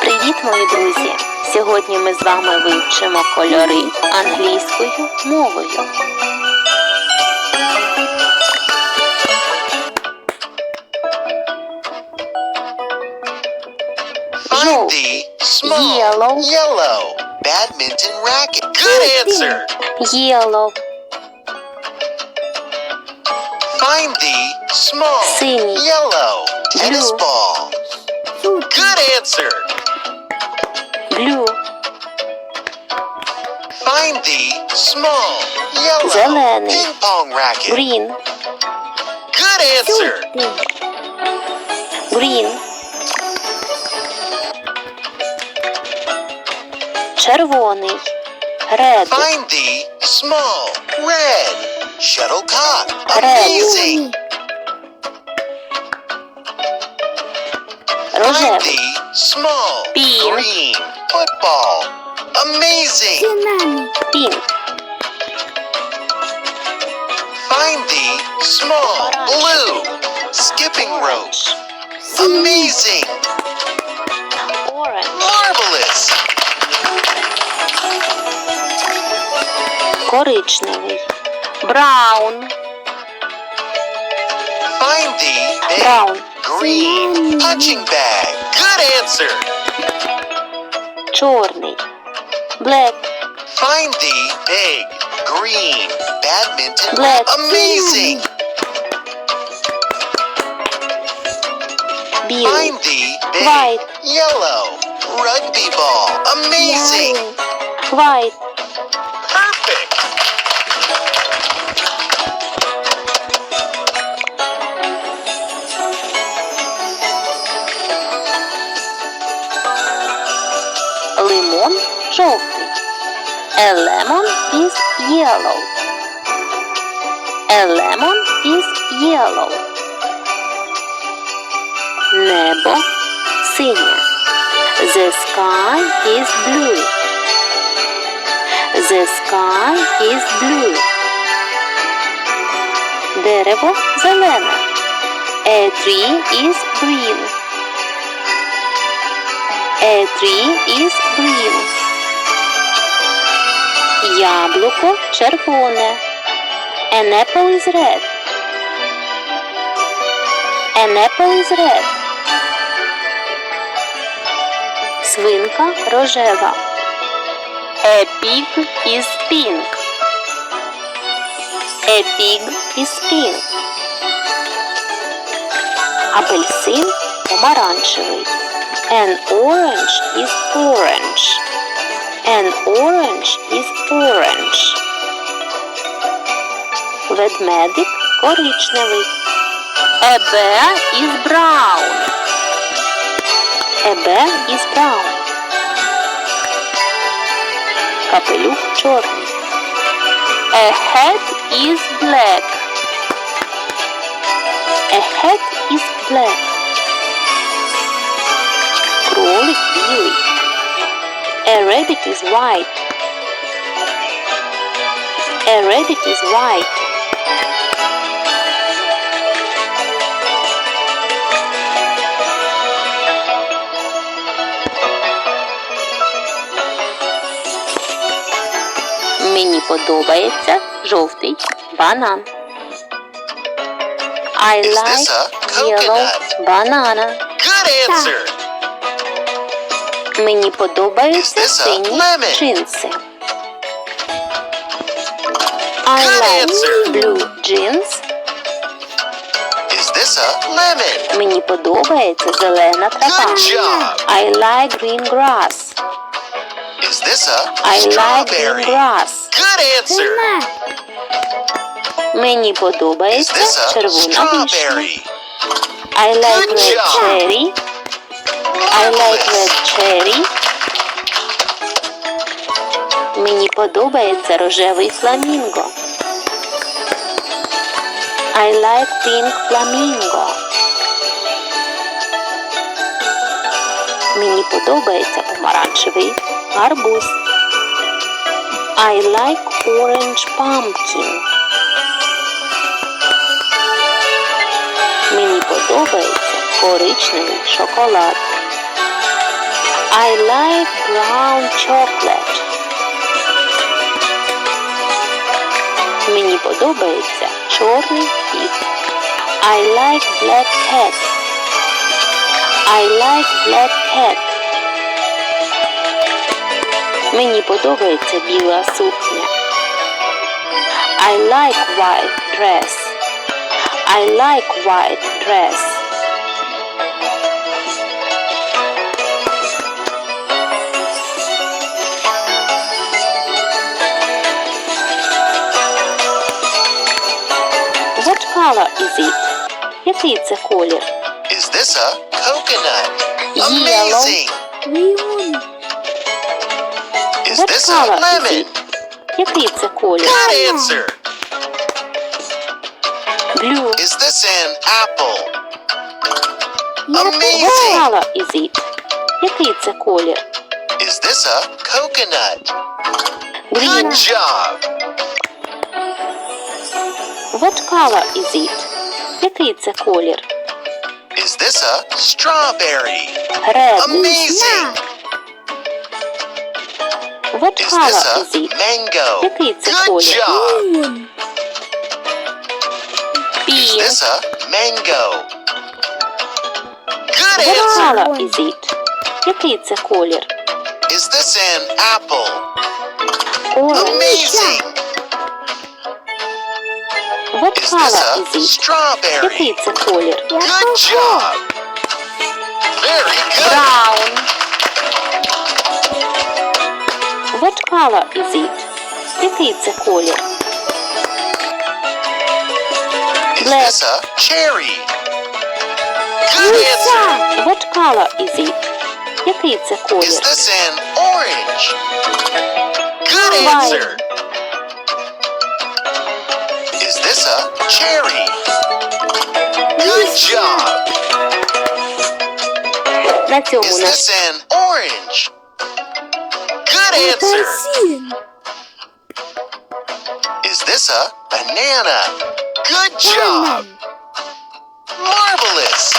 Привіт, мої друзі! Сьогодні ми з вами вивчимо кольори англійською мовою. Find the small Yellow. yellow badminton racket. Good answer. Yellow, Find the small Синій. yellow tennis Blue. ball. Good answer. blue, Find the small yellow Зелений. ping pong racket. green, Good answer. green. Червоний, red, Find the small red shuttlecock. Red. Amazing. Find рожевий, the small Pink. green football. Amazing. pink, Find the small blue skipping rope. Amazing. orange, Marvelous. коричневий, brown, Find the big brown, green punching bag. Good answer. чорний, black, Find the big green badminton. Black. Amazing. білий, Find the big White. yellow rugby ball. Amazing. white, Жовтий. A lemon is yellow. A lemon is yellow. Небо синє. The sky is blue. The sky is blue. Дерево зелене. A tree is green. A tree is green. Яблуко червоне. An apple is red. An apple is red. Свинка рожева. Pig is pink. Pig is pink. Апельсин помаранчевий. An orange is orange. An orange is orange. Ведмедик коричневий. A bear is brown. A bear is brown. Капелюх чорний. A hat is black. A hat is black. Кролик білий. A rabbit is white. A rabbit is white. Мені подобається жовтий банан. I Is like this a yellow coconut? banana. Good answer. Мені подобаються this a сині lemon? джинси. I Good like answer. blue jeans. Is this a lemon? Мені подобається зелена трава. Good job. I like green grass. Is this a I like green strawberry? grass. Good answer. Мені Is подобається this a червона вишня. strawberry? I like Good red job. cherry. I like red cherry. Мені подобається рожевий фламінго. I like pink flamingo. Мені подобається помаранчевий гарбуз. I like orange pumpkin. Мені подобається Коричневий шоколад. I like brown chocolate. Мені подобається чорний кіт. I like black cat. I like black cat. Мені подобається біла сукня. I like white dress. I like white dress. What color is it? Який це колір? Is this a coconut? Yellow. Amazing! Green. Is What this color a is lemon? it? Який це колір? Good answer! Blue. Is this an apple? What Amazing! color is it? Який це колір? Is this a coconut? Green. Good job! What color is it? Який це колір? Is this a strawberry? Red. Amazing! What Is color this a is it? mango? Який це Good колір? job! Green. Is Pink. this a mango? Good What answer! color is it? Який це колір? Is this an apple? Orange. Amazing! What Is this color a is it? strawberry? Який це колір? Good job! Very good! Brown. What color is it? Який це колір? Is Black. this a cherry? Good answer! What color is it? Який це Is колір? this an orange? Good Violet. answer! Cherry. Good job. Is this an orange? Good answer. Is this a banana? Good job. Marvelous.